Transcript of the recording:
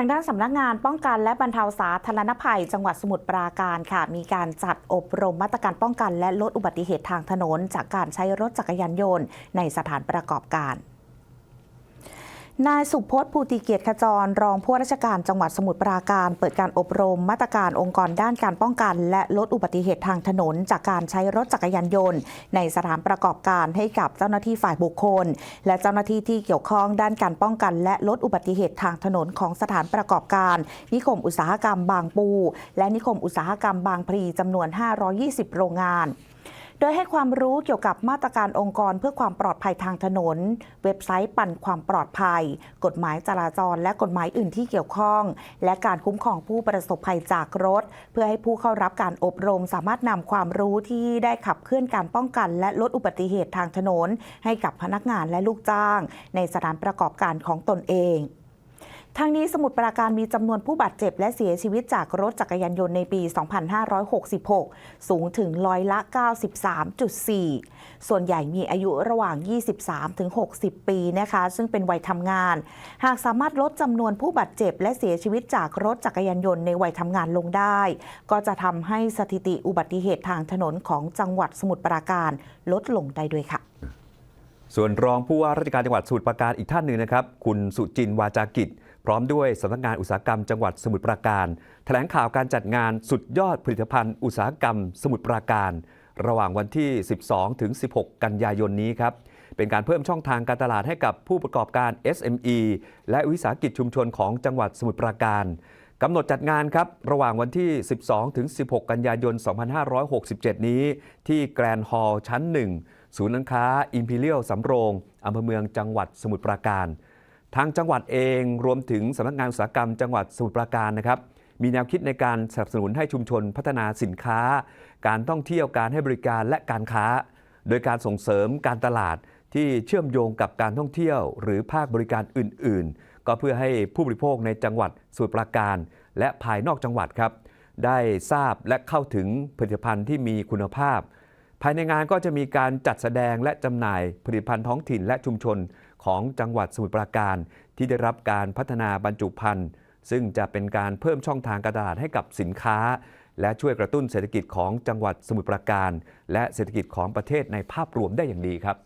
ทางด้านสำนักงานป้องกันและบรรเทาสาธารณภัย จังหวัดสมุทรปราการค่ะ มีการจัดอบรมมาตรการป้องกัน และลดอุบัติเหตุทางถนน จากการใช้รถจักรยานยนต์ในสถานประกอบการ นายสุพจน์ภูติเกียรติขจร รองผู้ราชการจังหวัดสมุทรปราการ เปิดการอบรม มาตรการองค์กรด้านการป้องกัน และลดอุบัติเหตุทางถนน จากการใช้รถจักรยานยนต์ ในสถานประกอบการให้กับเจ้าหน้าที่ฝ่ายบุคคล และเจ้าหน้าที่ที่เกี่ยวข้องด้านการป้องกัน และลดอุบัติเหตุทางถนนของสถานประกอบการ นิคมอุตสาหกรรมบางปู และนิคมอุตสาหกรรมบางพลีจำนวน 520 โรงงาน โดยให้ความรู้เกี่ยวกับมาตรการองค์กรเพื่อความปลอดภัยทางถนน เว็บไซต์ปั่นความปลอดภัย กฎหมายจราจร และกฎหมายอื่นที่เกี่ยวข้อง และการคุ้มครองผู้ประสบภัยจากรถ เพื่อให้ผู้เข้ารับการอบรม สามารถนำความรู้ที่ได้ขับเคลื่อนการป้องกัน และลดอุบัติเหตุทางถนน ให้กับพนักงานและลูกจ้าง ในสถานประกอบการของตนเอง ทางนี้สมุทรปราการมีจำนวนผู้บาดเจ็บและเสียชีวิตจากรถจักรยานยนต์ในปี 2566 สูงถึงร้อยละ 93.4 ส่วนใหญ่มีอายุระหว่าง 23-60 ปีนะคะ ซึ่งเป็นวัยทำงาน หากสามารถลดจำนวนผู้บาดเจ็บและเสียชีวิตจากรถจักรยานยนต์ในวัยทำงานลงได้ ก็จะทำให้สถิติอุบัติเหตุทางถนนของจังหวัดสมุทรปราการลดลงได้ด้วยค่ะส่วนรองผู้ว่าราชการจังหวัดสมุทรปราการอีกท่านหนึ่งนะครับ คุณสุจินวาจากิจ ร้อมด้วยสำนักงานอุตสาหกรรมจังหวัดสมุทรปราการ แถลงข่าวการจัดงานสุดยอดผลิตภัณฑ์อุตสาหกรรมสมุทรปราการ ระหว่างวันที่ 12 ถึง 16 กันยายนนี้ครับ เป็นการเพิ่มช่องทางการตลาดให้กับผู้ประกอบการ SME และวิสาหกิจชุมชนของจังหวัดสมุทรปราการกำหนดจัดงานครับ ระหว่างวันที่ 12 ถึง 16 กันยายน 2567 นี้ ที่แกรนด์ฮอลล์ชั้น 1 ศูนย์การค้า Imperial สำโรงอำเภอเมืองจังหวัดสมุทรปราการ ทางจังหวัดเองรวมถึงสำนักงานอุตสาหกรรมจังหวัดสมุทรปราการนะครับ มีแนวคิดในการสนับสนุนให้ชุมชนพัฒนาสินค้า การท่องเที่ยวการให้บริการและการค้า โดยการส่งเสริมการตลาดที่เชื่อมโยงกับการท่องเที่ยว หรือภาคบริการอื่น ๆ ก็เพื่อให้ผู้บริโภคในจังหวัดสมุทรปราการ และภายนอกจังหวัดครับ ได้ทราบและเข้าถึงผลิตภัณฑ์ที่มีคุณภาพ ภายในงานก็จะมีการจัดแสดงและจำหน่ายผลิตภัณฑ์ท้องถิ่นและชุมชนของจังหวัดสมุทรปราการ ที่ได้รับการพัฒนาบรรจุภัณฑ์ซึ่งจะเป็นการเพิ่มช่องทางการตลาดให้กับสินค้า และช่วยกระตุ้นเศรษฐกิจของจังหวัดสมุทรปราการ และเศรษฐกิจของประเทศในภาพรวมได้อย่างดีครับ